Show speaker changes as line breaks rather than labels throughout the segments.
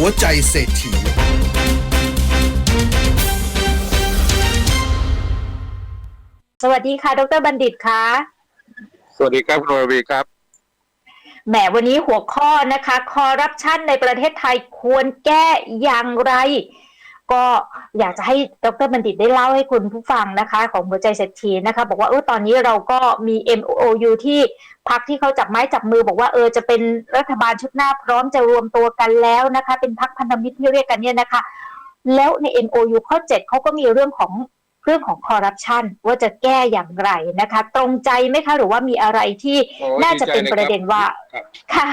หัวใจเศรษฐี
สวัสดีค่ะ ดรบัณฑิตค่ะ
สวัสดีครับคุณวรวีครับ
แหมวันนี้หัวข้อนะคะ คอร์รัปชันในประเทศไทยควรแก้อย่างไร ก็อยากจะให้ดรบัณฑิตได้เล่าให้คุณผู้ฟังนะคะ ของหัวใจเศรษฐีนะคะ บอกว่าเออตอนนี้เราก็มี MOU ที่พักที่เขาจับไม้จับมือ บอกว่าเออจะเป็นรัฐบาลชุดหน้าพร้อมจะรวมตัวกันแล้วนะคะ เป็นพักพันธมิตรที่เรียกกันเนี่ยนะคะ แล้วใน MOU ข้อ 7เขาก็มีเรื่องของเรื่องของคอร์รัปชันว่าจะแก้อย่างไรนะคะ ตรงใจไหมคะ หรือว่ามีอะไรที่
โอ้
น่าจะเป็นประเด็นว่า
ครับ
ค่ะ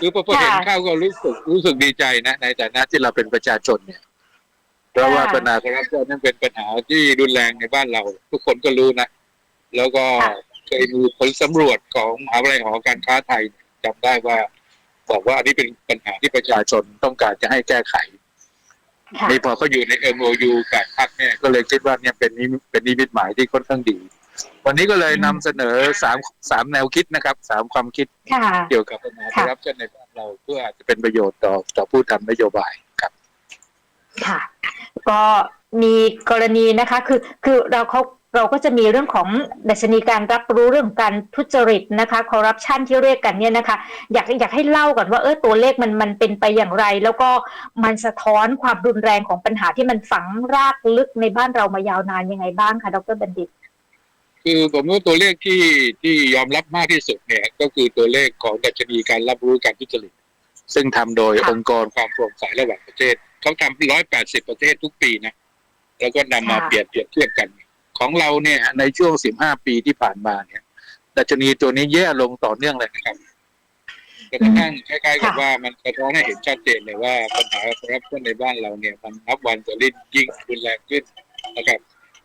คือพอพอเห็น
ค่ะ
เข้าก็รู้สึกรู้สึกดีใจนะ ในฐานะที่เราเป็นประชาชนเนี่ยเพ ราะว่า
ค่ะ
ปัญหาคอร์รัปชันนั้นเป็นปัญหาที่รุนแรงในบ้านเรา ทุกคนก็รู้นะ แล้วก็
ค่ะ
เคยมีผลสำรวจของมหาวิทยาลัยหอการค้าไทยจำได้ว่า บอกว่าอันนี้เป็นปัญหาที่ประชาชนต้องการจะให้แก้ไข
ค่ะ
นี่พอเขาอยู่ใน MOU กับพรรคเนี่ยก็เลยคิดว่าเนี่ยเป็นนิมิตเป็นนิมิตหมายที่ค่อนข้างดี วันนี้ก็เลยนำเสนอสามสามแนวคิดนะครับสามความคิด
ค่ะ
เกี่ยวกับปัญหาคอ
ค่ะ
ร์รัปชันในบ้านเราเพื่ออาจจะเป็นประโยชน์ต่อต่อผู้ทำนโยบายครับ
ค่ะ ก็มีกรณีนะคะ คือคือเราเขาเราก็จะมีเรื่องของดัชนีการรับรู้เรื่องของการทุจริตนะคะคอร์รัปชันที่เรียกกันเนี่ยนะคะ อยากอยากให้เล่าก่อนว่าเออตัวเลขมันมันเป็นไปอย่างไร แล้วก็มันสะท้อนความรุนแรงของปัญหาที่มันฝังรากลึกในบ้านเรามายาวนานยังไงบ้างคะดรบัณฑิต
คือผมว่าตัวเลขที่ที่ยอมรับมากที่สุดเนี่ยก็คือตัวเลขของดัชนีการรับรู้การทุจริต ซึ่งทำโดย
ค่ะ
องค์กรความโปร่งใสระหว่างประเทศ เขาทำร้อยแปดสิบประเทศทุกปีนะ แล้วก็นำมา
ค่ะ
เปรียบเทียบเทียบกัน ของเราเนี่ย ในช่วงสิบห้าปีที่ผ่านมาเนี่ยดัชนีตัวนี้แย่ลงต่อเนื่องเลยนะครับจนกระทั่งคล้ายๆกับ
ค่ะ
ว่ามันสะท้อนให้เห็นชัดเจนเลยว่าปัญหาคอร์รัปชันในบ้านเราเนี่ย มันนับวันจะริ่ยิ่งรุนแรงขึ้นนะครับ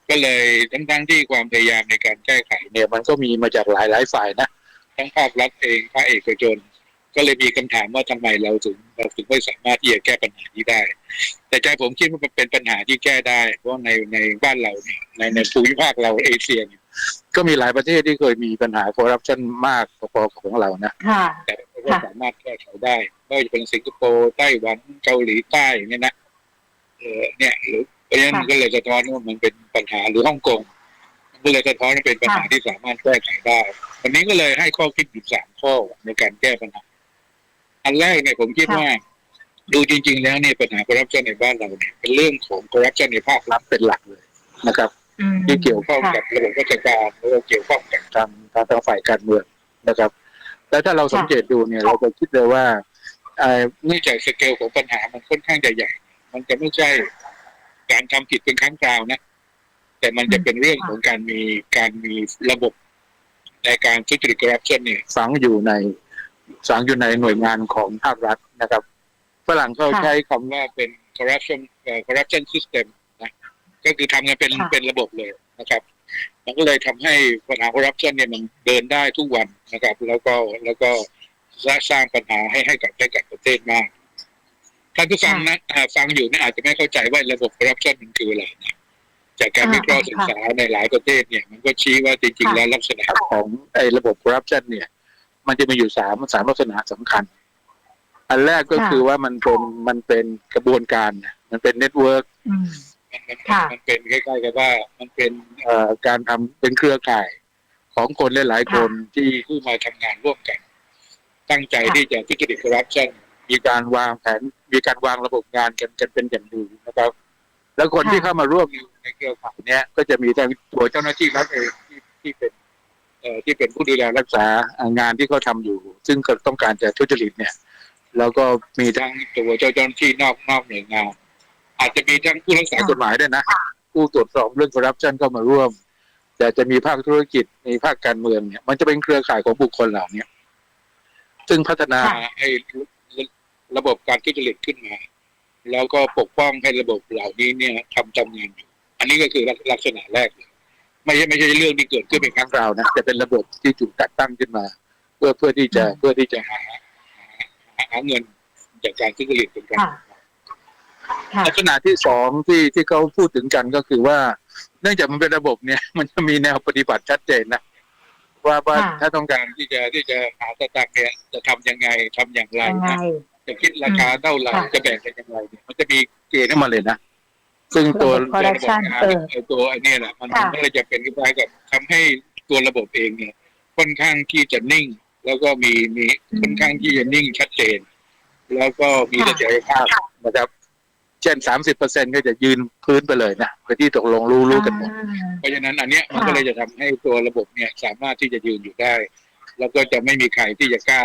ก็เลยทั้งๆที่ความพยายามในการแก้ไขเนี่ย มันก็มีมาจากหลายหลายๆฝ่ายนะ ทั้งภาครัฐเองภาคเอกชน ก็เลยมีคำถามว่าทำไมเราถึงเราถึงไม่สามารถที่จะแก้ปัญหานี้ได้ แต่ใจผมคิดว่ามันเป็นปัญหาที่แก้ได้ เพราะในในบ้านเราเนี่ยในในภูมิภาคเราเอเชียเนี่ยก็มีหลายประเทศที่เคยมีปัญหาคอร์รัปชันมากพอๆกับของเรานะ
ค่ะ
แต่ก็สามารถแก้ไขได้ไม่ว่าจะเป็นสิงคโปร์ไต้หวันเกาหลีใต้เนี่ยนะเออเนี่ยหรือเพราะฉะนั้น
ค่ะ
มันก็เลยสะท้อนว่ามันเป็นปัญหาหรือฮ่องกงมันก็เลยสะท้อนว่าเป็นปัญหา
ค่ะ
ที่สามารถแก้ไขได้ วันนี้ก็เลยให้ข้อคิดอยู่สามข้อในการแก้ปัญหา อันแรกเนี่ยผมคิดว่า ดูจริง ๆ แล้วเนี่ยปัญหาคอร์รัปชันในบ้านเราเนี่ยเป็นเรื่องของคอร์รัปชันในภาครัฐเป็นหลักเลยนะครับ
อืม
ที่เกี่ยวข้องกับระบบราชการแล้วก็เกี่ยวข้องกับทางทางทางฝ่ายการเมืองนะครับ แล้วถ้าเราสังเกตดูเนี่ยเราจะคิดเลยว่าเอ่อเนื่องจากสเกลของปัญหามันค่อนข้างจะใหญ่ มันจะไม่ใช่การทำผิดเป็นครั้งคราวนะ แต่มันจะเป็นเรื่องของการมีการมีระบบในการทุจริตคอร์รัปชันเนี่ยฝังอยู่ใน ฝังอยู่ในหน่วยงานของภาครัฐนะครับฝรั่งเขา
ค่ะ
ใช้คำว่าเป็น corruption เอ่อ corruption system นะก็คือทำกันเป็น
ค่ะ
เป็นระบบเลยนะครับมันก็เลยทำให้ปัญหาคอร์รัปชันเนี่ยมันเดินได้ทุกวันนะครับ แล้วก็แล้วก็สร้างปัญหาให้ให้กับให้กับประเทศมากท่านผู้ฟังนะอ่าฟังอยู่เนี่ยอาจจะไม่เข้าใจว่าระบบคอร์รัปชันมันคืออะไรนะจากการ
อ่า
วิเคราะห์
ค่ะ
ศึกษาในหลายประเทศเนี่ย มันก็ชี้ว่าจริงๆ
ค่ะ
แล้วลักษณะของไอ้ระบบคอร์รัปชันเนี่ย มันจะมีอยู่สามสามลักษณะสำคัญ อันแรกก็
ค่ะ
คือว่ามันเป็นมันเป็นกระบวนการนะมันเป็นเน็ตเวิร์ก
อืม
มันมัน
ค่ะ
มันเป็นคล้ายๆกับว่า มันเป็นเอ่อการทำเป็นเครือข่ายของคนหลายๆคนที่ที่มาทำงานร่วมกัน ตั้งใจ
ค่ะ
ที่จะทุจริตคอร์รัปชันมีการวางแผนมีการวางระบบงานกันกันเป็นอย่างดีนะครับ แล้วคน
ค่ะ
ที่เข้ามาร่วมในเครือข่ายเนี้ยก็จะมีทั้งตัวเจ้าหน้าที่รัฐเองที่ที่เป็นเอ่อ ที่เป็นผู้ดูแลรักษางานที่เขาทำอยู่ ซึ่งก็ต้องการจะทุจริตเนี่ย แล้วก็มีทั้งตัวเจ้าหน้าที่นอกนอกหน่วยงานอาจจะมีทั้งผู้รักษากฎหมายด้วยนะผู้ตรวจสอบเรื่องคอร์รัปชันเข้ามาร่วม แต่จะมีภาคธุรกิจมีภาคการเมืองเนี่ย มันจะเป็นเครือข่ายของบุคคลเหล่าเนี้ยซึ่งพัฒนา
ค่ะ
ให้ระบบการทุจริตขึ้นมา แล้วก็ปกป้องให้ระบบเหล่านี้เนี่ยทำทำงานอยู่อันนี้ก็คือลักษณะแรกเลย ไม่ใช่ไม่ใช่เรื่องที่เกิดขึ้นเป็นครั้งคราวนะแต่เป็นระบบที่ถูกจัดตั้งขึ้นมา เพื่อเพื่อที่จะ
อืม
เพื่อที่จะหาหาหาเงินจากการทุจริตเป็นการ
ค่ะค่ะ
ลักษณะที่สองที่ที่เขาพูดถึงกันก็คือว่า เนื่องจากมันเป็นระบบเนี่ย มันจะมีแนวปฏิบัติชัดเจนนะว่าว่า
ค่ะ
ถ้าต้องการที่จะที่จะหาสตางค์เนี่ยจะทำยังไงทำอย่างไร
ยังไง
นะจะคิดราคาเท่าไหร่
ค่ะ
จะแบ่งกันยังไงเนี่ยมันจะมีเกณฑ์ให้มาเลยนะ ซึ่งตัว
ระบบ
ตัวระบบ
corruption
งาน
เออ
ไอ้ตัวไอ้เนี่ยแหละมัน
ค่ะ
ก็เลยจะเป็นคล้ายๆกับทำให้ตัวระบบเองเนี่ย ค่อนข้างที่จะนิ่ง แล้วก็มีมีค่อนข้างที่จะนิ่งชัดเจน แล้วก็มีเสถียรภาพนะครับ เช่นสามสิบเปอร์เซ็นก็จะยืนพื้นไปเลยนะไปนที่ตกลงรู้รู้กันหมด เพราะฉะนั้นอันเนี้ยมันก็เลยจะทำให้ตัวระบบเนี่ยสามารถที่จะยืนอยู่ได้ แล้วก็จะไม่มีใครที่จะกล้า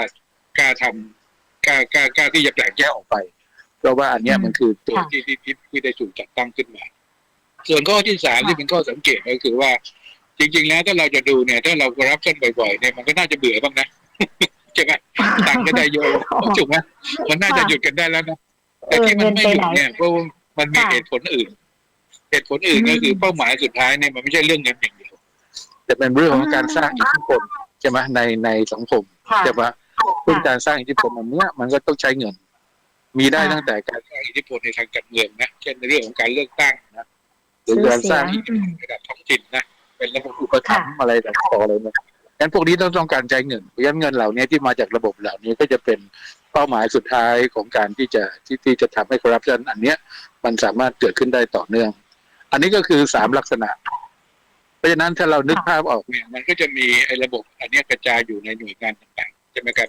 กล้าทำกล้ากล้ากล้าที่จะแปลกแยกออกไป เพราะว่าอันเนี้ย
อืม
มันคือตัว
ค่ะ
ที่ที่ที่ที่ได้ถูกจัดตั้งขึ้นมา ส่วนข้อที่สาม
ค่ะ
ที่เป็นข้อสังเกตก็คือว่า จริง ๆ แล้วถ้าเราจะดูเนี่ย ถ้าเรารับเส้นบ่อยๆเนี่ยมันก็น่าจะเบื่อบ้างนะใช่ไหมตังค์ก็ได้เยอะถูกไหมมันน่าจะหยุดกันได้แล้วนะแต่ที่มันไม่หยุดเนี่ยเพราะว่ามันมี
ค่ะ
เหตุผลอื่นเหตุผลอื่นก็คือเป้าหมายสุดท้ายเนี่ยมันไม่ใช่เรื่องเงินอย่างเดียวแต่เป็นเรื่องของการสร้างอิทธิพลใช่ไหมในในสังคม
ค่ะ
ใช่ไหมซึ่งการสร้างอิทธิพลอันเนี้ยมันก็ต้องใช้เงิน มีได้
ค่ะ
ตั้งแต่การสร้างอิทธิพลในทางการเมืองนะ เช่นในเรื่องของการเลือกตั้งนะหรือ
ชื่อ
การสร้าง
เสี
อิ
ย
ท
ง
ธิพลระดับท้องถิ่นนะ เป็นระบบอุปถัมภ์
ค่ะ
อะไรต่างๆอะไรเนี่ยงั้นพวกนี้ต้องต้องการใช้เงิน เพราะฉะนั้นเงินเหล่านี้ที่มาจากระบบเหล่านี้ก็จะเป็นเป้าหมายสุดท้ายของการที่จะที่ที่จะทำให้คอร์รัปชันอันเนี้ยมันสามารถเกิดขึ้นได้ต่อเนื่อง อันนี้ก็คือสามลักษณะ เพราะฉะนั้นถ้าเรานึก
ค่ะ
ภาพออกเนี่ยมันก็จะมีไอ้ระบบ อันเนี้ยกระจายอยู่ในหน่วยงานต่างๆใช่ไหมครับ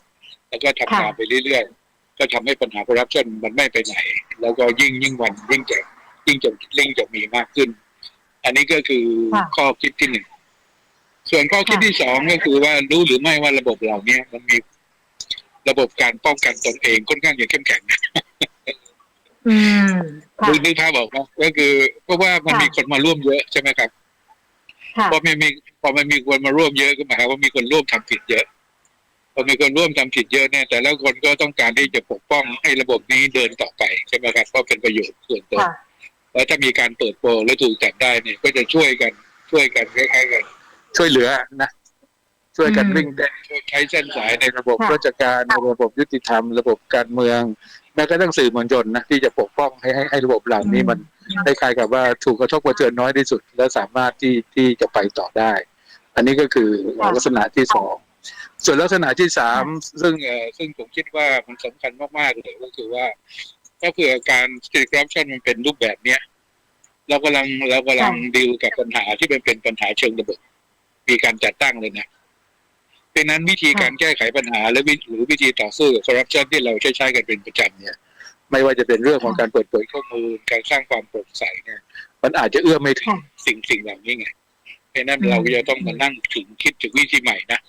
แล้วก็ทำงานไปเรื่อยๆ ก็ทำให้ปัญหาคอร์รัปชันมันไม่ไปไหน แล้วก็ยิ่งยิ่งวันยิ่งจะยิ่งจะยิ่งจะมีมากขึ้น อันนี้ก็คือ
ค่ะ
ข้อคิดที่หนึ่งส่วนข้อคิด
ค่ะ
ที่สองก็คือว่ารู้หรือไม่ว่าระบบเหล่านี้มันมีระบบการป้องกันตนเองค่อนข้างจะเข้มแข็ง
อืมค่ะ
นึกนึกภาพออกไหมก็คือเพราะว่ามัน
ค่ะ
มีคนมาร่วมเยอะใช่ไหมครับ
ค่ะ
พอมันมีพอมันมีคนมาร่วมเยอะก็หมายความว่ามีคนร่วมทำผิดเยอะ พอมีคนร่วมทำผิดเยอะเนี่ยแต่ละคนก็ต้องการที่จะปกป้องให้ระบบนี้เดินต่อไปใช่ไหมครับเพราะเป็นประโยชน์ส่วนตัว
ค่ะ
แล้วถ้ามีการเปิดโปงและถูกจับได้เนี่ยก็จะช่วยกันช่วยกันคล้ายๆกันช่วยเหลือนะช่วยกัน
อืม
วิ่งเต้นช่วยใช้เส้นสายในระบบ
ค่ะ
ราชการในระบบยุติธรรม ระบบการเมืองแม้กระทั่งสื่อมวลชนนะที่จะปกป้องให้ให้ให้ระบบเหล่านี้มันคล้ายๆกับว่าถูกกระทบกระเทือนน้อยที่สุด และสามารถที่ที่จะไปต่อได้ อันนี้ก็คือ
ค่ะ
ลักษณะที่สอง ส่วนลักษณะที่สามซึ่งเอ่อซึ่งผมคิดว่ามันสำคัญมากๆเลยก็คือว่าถ้าเผื่อการสตรีทคอร์รัปชันมันเป็นรูปแบบเนี้ยเรากำลังเรากำลังดีลกับปัญหาที่เป็นเป็นปัญหาเชิงระบบมีการจัดตั้งเลยนะดังนั้นวิธีการแก้ไขปัญหา และวิหรือวิธีต่อสู้กับคอร์รัปชันที่เราใช้ใช้กันเป็นประจำเนี่ย ไม่ว่าจะเป็นเรื่องของการเปิดเผยข้อมูลการสร้างความโปร่งใสเนี่ย มันอาจจะเอื้อมไม่ถึง
ค่ะ
สิ่งสิ่งเหล่านี้ไงเพราะฉะนั้น
อืม
เราก็จะต้องมานั่งถึงคิดถึงวิธีใหม่นะ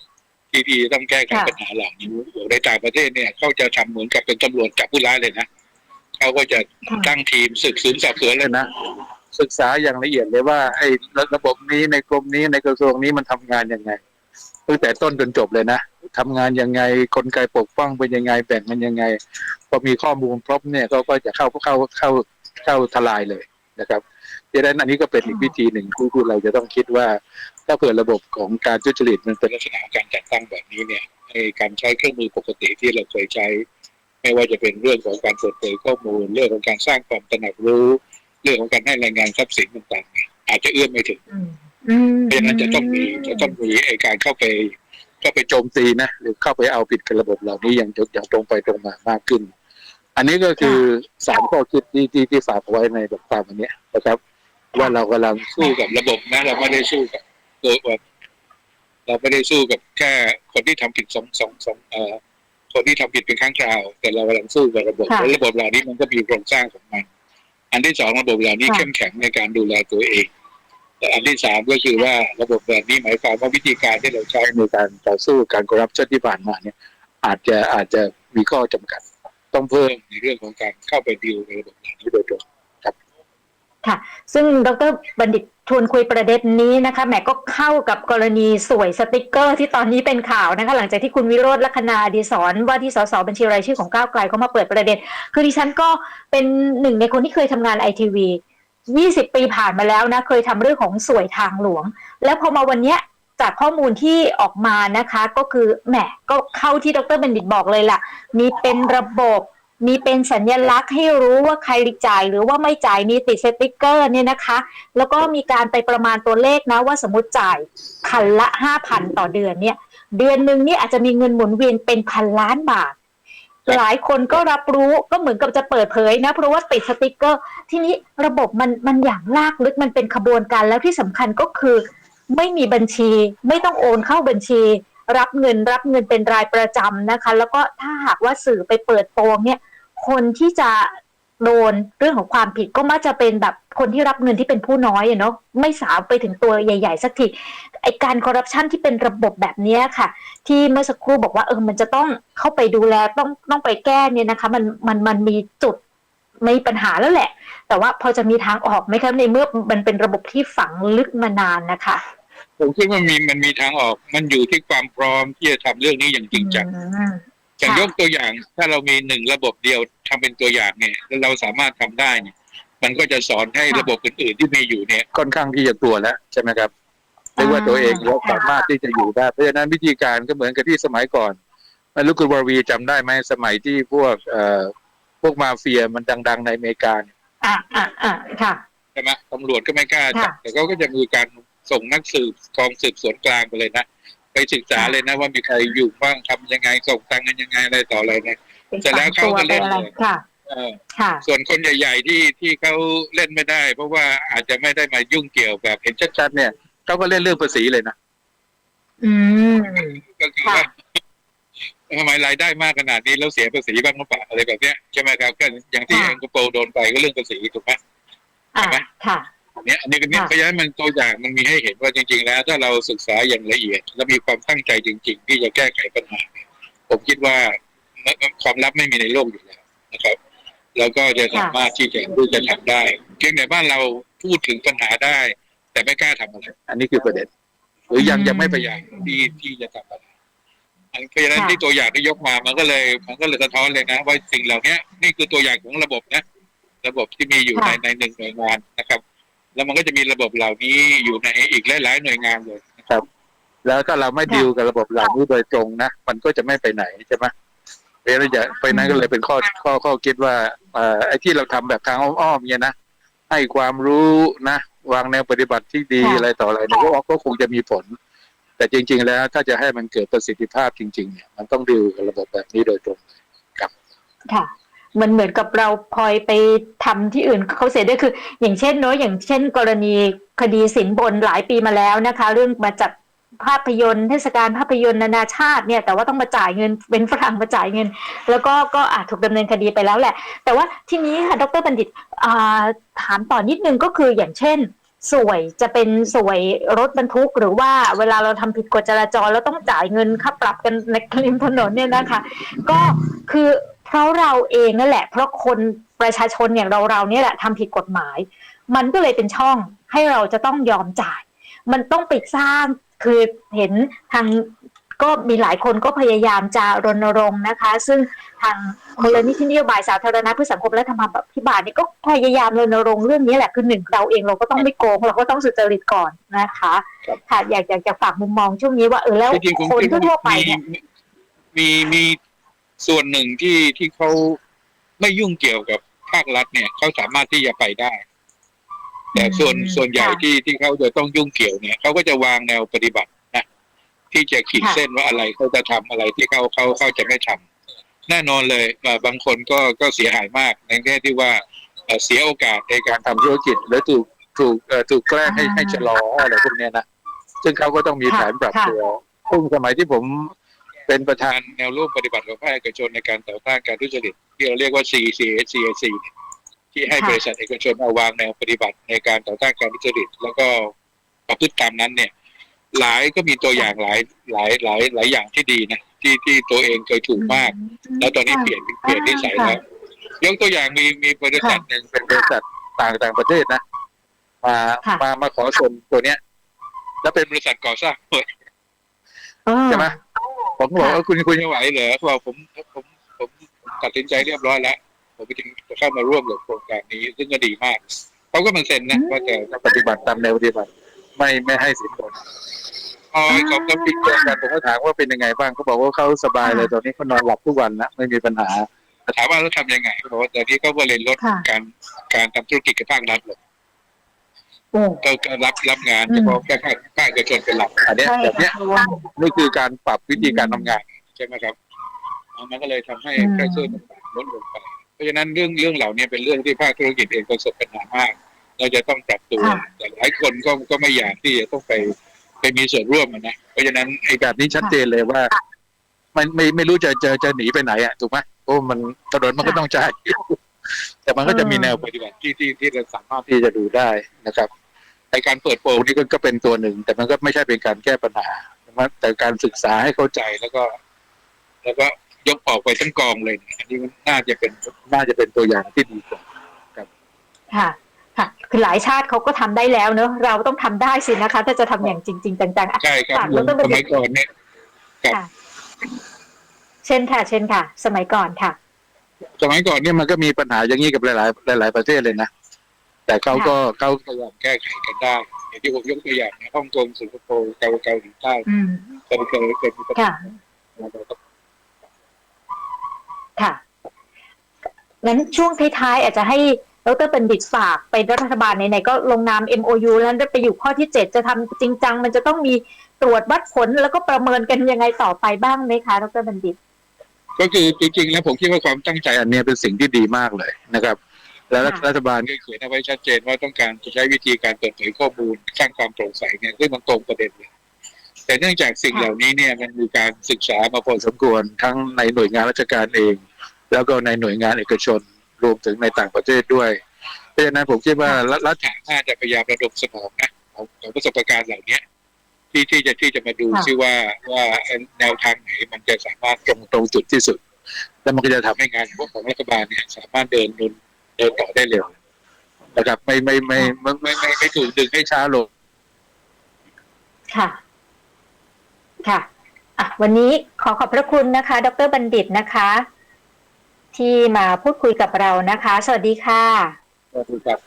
ที่ที่จะต้องแก้ไข
ค่ะ
ปัญหาเหล่านี้ในต่างประเทศเนี่ยเขาจะทำเหมือนกับเป็นตำรวจจับผู้ร้ายเลยนะเขาก็จะ
ค่ะ
ตั้งทีมสืบสวนสอบสวนเลยนะศึกษาอย่างละเอียดเลยว่าไอ้ระระบบนี้ในกรมนี้ในกระทรวงนี้มันทำงานยังไงตั้งแต่ต้นจนจบเลยนะทำงานยังไงกลไกปกป้องเป็นยังไงแบ่งมันยังไงพอมีข้อมูลครบเนี่ยเขาก็จะเข้าเข้าเข้าเข้าทลายเลยนะครับ ดังนั้นอันนี้ก็เป็นอีกวิธีหนึ่งที่ที่เราจะต้องคิดว่า ถ้าเผื่อระบบของการทุจริตมันเป็นลักษณะของการจัดตั้งแบบนี้เนี่ยไอ้การใช้เครื่องมือปกติที่เราเคยใช้ ไม่ว่าจะเป็นเรื่องของการเปิดเผยข้อมูล เรื่องของการสร้างความตระหนักรู้ เรื่องของการให้รายงานทรัพย์สินต่างๆเนี่ยอาจจะเอื้อมไม่ถึง
อืมอืม
เพราะฉะนั้นจะต้องมีจะต้องมีไอ้การเข้าไปเข้าไปโจมตีนะหรือเข้าไปเอาผิดกับระบบเหล่านี้อย่างอย่างตรงไปตรงมามากขึ้น อันนี้ก็คือสามข้อคิดที่ที่ที่ฝากเอาไว้ในบทความอันเนี้ยนะครับ ว่าเรากำลังสู้กับระบบนะ เราไม่ได้สู้กับตัวแบบเราไม่ได้สู้กับแค่คนที่ทำผิดสองสองสองเอ่อคนที่ทำผิดเป็นครั้งคราว แต่เรากำลังสู้กับระบบ
ค่ะ
และระบบเหล่านี้มันก็มีโครงสร้างของมัน อันที่สองระบบเหล่านี้
ค่ะ
เข้มแข็งในการดูแลตัวเองแต่อันที่สามก็คือว่าระบบแบบนี้หมายความว่าวิธีการที่เราใช้ในการต่อสู้การคอร์รัปชันที่ผ่านมาเนี่ย อาจจะอาจจะมีข้อจำกัด ต้องเพิ่มในเรื่องของการเข้าไปดีลในระบบเหล่านี้โดยตรง ค่ะ
ซึ่งดรบัณฑิตชวนคุยประเด็นนี้นะคะแหมก็เข้ากับกรณีสวยสติกเกอร์ที่ตอนนี้เป็นข่าวนะคะ หลังจากที่คุณวิโรธลัคนาดีสอนว่าที่สสบัญชีรายชื่อของก้าวไกลเขามาเปิดประเด็น คือดิฉันก็เป็นหนึ่งในคนที่เคยทำงานไอทีวี20 ปีผ่านมาแล้วนะ เคยทำเรื่องของสวยทางหลวง แล้วพอมาวันเนี้ยจากข้อมูลที่ออกมานะคะ ก็คือแหมก็เข้าที่ดรบัณฑิตบอกเลยล่ะ มีเป็นระบบ มีเป็นสัญลักษณ์ให้รู้ว่าใครจ่ายหรือว่าไม่จ่ายมีติดสติกเกอร์เนี่ยนะคะ แล้วก็มีการไปประมาณตัวเลขนะว่าสมมติจ่ายพันละห้าพันต่อเดือนเนี่ย เดือนหนึ่งเนี่ยอาจจะมีเงินหมุนเวียนเป็นพันล้านบาท หลายคนก็รับรู้ก็เหมือนกับจะเปิดเผยนะ เพราะว่าติดสติกเกอร์ ทีนี้ระบบมันมันอย่างลากลึกมันเป็นขบวนการแล้วที่สำคัญก็คือไม่มีบัญชีไม่ต้องโอนเข้าบัญชี รับเงินรับเงินเป็นรายประจำนะคะ แล้วก็ถ้าหากว่าสื่อไปเปิดโปงเนี่ย คนที่จะโดนเรื่องของความผิดก็มักจะเป็นแบบคนที่รับเงินที่เป็นผู้น้อยอะเนาะไม่สาวไปถึงตัวใหญ่ ๆ สักทีไอการคอร์รัปชันที่เป็นระบบแบบเนี้ยค่ะ ที่เมื่อสักครู่บอกว่าเออมันจะต้องเข้าไปดูแลต้องต้องไปแก้เนี่ยนะคะ มันมันมันมีจุดมีปัญหาแล้วแหละ แต่ว่าพอจะมีทางออกไหมคะในเมื่อมันเป็นระบบที่ฝังลึกมานานนะคะ
ผมคิดว่ามีมันมีทางออก มันอยู่ที่ความพร้อมที่จะทำเรื่องนี้อย่างจริงจัง
อืม
อย่าง
ค่ะ
ยกตัวอย่างถ้าเรามีหนึ่งระบบเดียวทำเป็นตัวอย่างเนี่ยแล้วเราสามารถทำได้เนี่ยมันก็จะสอนให้
ค่ะ
ระบบอื่นๆที่มีอยู่เนี่ยค่อนข้างที่จะตัวแล้วใช่ไหมครับเรียกว่าตัวเองเราสามารถที่จะอยู่ได้เพราะฉะนั้นวิธีการก็เหมือนกับที่สมัยก่อนไม่รู้คุณวรวีจำได้ไหมสมัยที่พวกเอ่อพวกมาเฟียมันดัง ๆ ในอเมริกาเนี่ย
อ่าอ่าอ่าค่ะ
ใช่ไหมตำรวจก็ไม่กล้าจับ
ค่ะ
แต่เขาก็จะมีการส่งนักสืบกองสืบสวนกลางไปเลยนะ ไปศึกษา
ค่ะ
เลยนะว่ามีใครอยู่บ้างทำยังไงส่งตังค์กันยังไงอะไรต่ออะไรเนี่ย
เป็น
เสร็จแล้ว
ฝังตัว
เขาก็
ไป
เล่น
อะไร
เลย
ค่ะ
เออ
ค่ะ
ส่วนคนใหญ่ ๆ ที่ที่เขาเล่นไม่ได้ เพราะว่าอาจจะไม่ได้มายุ่งเกี่ยวแบบเห็นชัดๆเนี่ยเขาก็เล่นเรื่องภาษีเลยนะ
อืม
ก็คือว่าทำไมรายได้มากขนาดนี้แล้วเสียภาษีบ้างหรือเปล่าอะไรแบบเนี้ยใช่ไหมครับก็อย่างที่
ค่ะ
แองโกโปโดนไปก็เรื่องภาษีถูกไหม
อ่า
ใช่ไหม
ค่ะ
เนี่ยอันนี้ก็เนี่ย
ค่ะ
เพราะฉะนั้นมันตัวอย่างมันมีให้เห็นว่าจริง ๆ แล้ว ถ้าเราศึกษาอย่างละเอียด และมีความตั้งใจจริง ๆ ที่จะแก้ไขปัญหาเนี่ยผมคิดว่าความลับไม่มีในโลกอยู่แล้วนะครับ แล้วก็จะสามารถที่จะที่จะทำได้เพียงแต่บ้านเราพูดถึงปัญหาได้ แต่ไม่กล้าทำอะไรอันนี้คือประเด็น หรือยัง
อืม
ยังไม่พยายามที่ที่จะทำอะไรอันเพราะฉะนั้น
ค่ะ
ที่ตัวอย่างที่ยกมามันก็เลยมันก็เลยสะท้อนเลยนะ ว่าสิ่งเหล่านี้นี่คือตัวอย่างของระบบนะ ระบบที่มีอยู่ในในหนึ่งหน่วยงานนะครับ แล้วมันก็จะมีระบบเหล่านี้อยู่ในอีกหลาย ๆ หน่วยงานเลยนะครับ แล้วถ้าเราไม่ดีลกับระบบเหล่านี้โดยตรงนะมันก็จะไม่ไปไหนใช่ไหมเพราะฉะนั้นอย่าเพราะฉะนั้นก็เลยเป็นข้อข้อข้อคิดว่าเอ่อไอ้ที่เราทำแบบทางอ้อมๆเนี่ยนะให้ความรู้นะวางแนวปฏิบัติที่ดี
ค่ะ
อะไรต่ออะไรเนี่ยก็ก็คงจะมีผล แต่จริง ๆ แล้วถ้าจะให้มันเกิดประสิทธิภาพจริง ๆ เนี่ย มันต้องดีลกับระบบแบบนี้โดยตรง
ค่ะ มันเหมือนกับเราพลอยไปทำที่อื่นเขาเสียด้วยคือ อย่างเช่นเนอะอย่างเช่น กรณีคดีสินบนหลายปีมาแล้วนะคะ เรื่องมาจัดภาพยนตร์เทศกาลภาพยนตร์นานาชาติเนี่ยแต่ว่าต้องมาจ่ายเงินเป็นฝรั่งมาจ่ายเงิน แล้วก็ก็อาจถูกดำเนินคดีไปแล้วแหละ แต่ว่าทีนี้ค่ะดรบัณฑิตถามต่อนิดนึงก็คืออย่างเช่นสวยจะเป็นสวยรถบรรทุก หรือว่าเวลาเราทำผิดกฎจราจรแล้วต้องจ่ายเงินค่าปรับกันในริมถนนเนี่ยนะคะ ก็คือ ราะเราเองนั่นแหละ เพราะคนประชาชนอย่างเราเราเนี่ยแหละทำผิดกฎหมาย มันก็เลยเป็นช่องให้เราจะต้องยอมจ่าย มันต้องไปสร้างคือเห็นทางก็มีหลายคนก็พยายามจะรณรงค์นะคะ ซึ่งทางมูลนิธินโยบายสาธารณะเพื่อสังคมและธรรมพิบาลนี่ก็พยายามรณรงค์เรื่องนี้แหละคือหนึ่งเราเองเราก็ต้องไม่โกงเราก็ต้องสุจริตก่อนนะคะ
ค่ะ
อยากอยากจะฝากมุมมองช่วงนี้ว่าเออแล้วคนทั่วไปเนี่ย
มีมี ส่วนหนึ่งที่ที่เขาไม่ยุ่งเกี่ยวกับภาครัฐเนี่ยเขาสามารถที่จะไปได้ แต่ส่วน
อืม
ส่วนใหญ่
ค่ะ
ที่ที่เขาจะต้องยุ่งเกี่ยวเนี่ยเขาก็จะวางแนวปฏิบัตินะที่จะขีด
ค่ะ
เส้นว่าอะไรเขาจะทำอะไรที่เขาเขาเขาจะไม่ทำแน่นอนเลยเอ่อบางคนก็ก็เสียหายมากในแง่ที่ว่าเอ่อเสียโอกาสในการทำธุรกิจหรือถูกถูกเอ่อถูกแกล้งให้
อ่า
ให้ชะลออะไรพวกเนี้ยนะซึ่งเขาก็ต้องมี
ค่ะ
แผนปรับตัวซึ่งสมัยที่ผม เป็นประธานแนวร่วมปฏิบัติของภาคเอกชนในการต่อต้านการทุจริตที่เราเรียกว่า CCAC เนี่ยที่ให้
ค่ะ
บริษัทเอกชนเอาวางแนวปฏิบัติในการต่อต้านการทุจริตแล้วก็ประพฤติตามนั้นเนี่ย หลายก็มีตัวอย่างหลายหลายหลายหลายอย่างที่ดีนะที่ที่ตัวเองเคยถูกมาก แล้วตอนนี้เปลี่ยนเปลี่ยนนิสัยแล้วยกตัวอย่างมีมีบริษัทหนึ่งเป็นบริษัทต่างต่างประเทศนะมา
ค่ะ
มามาขอชมตัวเนี้ย แล้วเป็นบริษัทก่อสร้างด้วย
อ่า
ใช่ไหม ผมก็บอก
ค่ะ
ว่าคุณคุณจะไหวเหรอเขาบอกผมผมผมผมตัดสินใจเรียบร้อยแล้ว ผมไปถึงจะเข้ามาร่วมกับโครงการนี้ ซึ่งก็ดีมากเขาก็มันเซ็นนะว่าจะจะปฏิบัติตามแนวปฏิบัติ ไม่ไม่ให้สินบนพอไอ้สองสามปีเจอกันผมก็ถามว่าเป็นยังไงบ้างเขาบอกว่าเขาสบายเลยตอนนี้เขานอนหลับทุกวันนะไม่มีปัญหาถามว่าแล้วทำยังไงเขาบอกว่าตอนนี้เขาก็เลยลด
ค่ะ
การการทำธุรกิจกับภาครัฐลง
โอ้
ก็ก็รับรับงาน
อืม
เฉพาะแค่ภาคภาคเอกชนเป็นหลักอันเนี้ย
ใช่
แบบเนี้ย
ค่ะ
นี่คือการปรับวิธีการทำงานใช่ไหมครับมันก็เลยทำให้
อืม
แค่เชื่อต่างๆลดลงไป เพราะฉะนั้นเรื่องเรื่องเหล่านี้เป็นเรื่องที่ภาคธุรกิจเองประสบปัญหามาก เราจะต้องปรับตัว
ค่ะ
แต่หลายคนก็ก็ไม่อยากที่จะต้องไปไปมีส่วนร่วมอะนะเพราะฉะนั้นไอ้แบบนี้ชัดเจนเลยว่า มันไม่ไม่รู้จะจะจะหนีไปไหนอะถูกไหมโอ้มันถนนมันก็ต้องใช้แต่มันก็จะมีแนวปฏิบัติที่ที่ที่เราสามารถที่จะดูได้นะครับ ในการเปิดโปงนี่ก็ก็เป็นตัวหนึ่ง แต่มันก็ไม่ใช่เป็นการแก้ปัญหาแต่การศึกษาให้เข้าใจแล้วก็ แล้วก็ยกออกไปทั้งกองเลยเนี่ยอันนี้มันน่าจะเป็นน่าจะเป็นตัวอย่างที่ดีกว่า
ค่ะค่ะคือหลายชาติเขาก็ทำได้แล้วเนอะเราต้องทำได้สินะคะ ถ้าจะทำอย่างจริง ๆ จังๆอะ
ใช่ครับ
ค่ะ
เหมือน
แล้วต้อง
ส
เป็น
มัยก่อนเนี่ยครับ
ค่ะเช่นค่ะ เช่นค่ะ สมัยก่อนค่ะ
สมัยก่อนเนี่ยมันก็มีปัญหาอย่างนี้กับหลาย ๆ หลาย ๆ ประเทศเลยนะ แต่เขาก็เขาพยายามแก้ไขกันได้อย่างที่ผมยกตัวอย่างนะฮ่องกงสิงคโปร์เกาเกาหลีใต้
อืม
เคยเคยเคยมีปัญหา
ค่ะค่ะงั้นช่วงท้ายๆอาจจะให้ดรบัณฑิตฝากไปรัฐบาลไหนๆก็ลงนาม MOU แล้วไปอยู่ข้อที่เจ็ดจะทำจริงจัง มันจะต้องมีตรวจวัดผลแล้วก็ประเมินกันยังไงต่อไปบ้างไหมคะดรบัณฑิต
ก็คือจริงๆแล้วผมคิดว่าความตั้งใจอันเนี้ยเป็นสิ่งที่ดีมากเลยนะครับ แล้ว
ค่ะ
รัฐบาลก็เขียนเอาไว้ชัดเจนว่าต้องการจะใช้วิธีการเปิดเผยข้อมูลสร้างความโปร่งใสเนี่ยซึ่งมันตรงประเด็นเลยแต่เนื่องจากสิ่งเหล่านี้เนี่ยมันมีการศึกษามาพอสมควรทั้งในหน่วยงานราชการเอง แล้วก็ในหน่วยงานเอกชนรวมถึงในต่างประเทศด้วย เพราะฉะนั้นผมคิดว่ารัฐรัฐน่าจะพยายามระดมสมองนะของของประสบการณ์เหล่านี้ที่ที่จะที่จะมาดู
ค่ะ
ซิว่าว่าแนวทางไหนมันจะสามารถตรงตรงจุดที่สุด แล้วมันก็จะทำให้งานของของรัฐบาลเนี่ย สามารถเดิน เดินเดินต่อได้เร็วนะครับ ไม่ไม่ไม่ไม่ไม่ไม่ไม่ถูกดึงให้ช้าลง
ค่ะ ค่ะอะ วันนี้ขอขอบพระคุณนะคะ ดรบัณฑิตนะคะ ที่มาพูดคุยกับเรานะคะ สวัสดีค่ะ
ขอบคุณครับ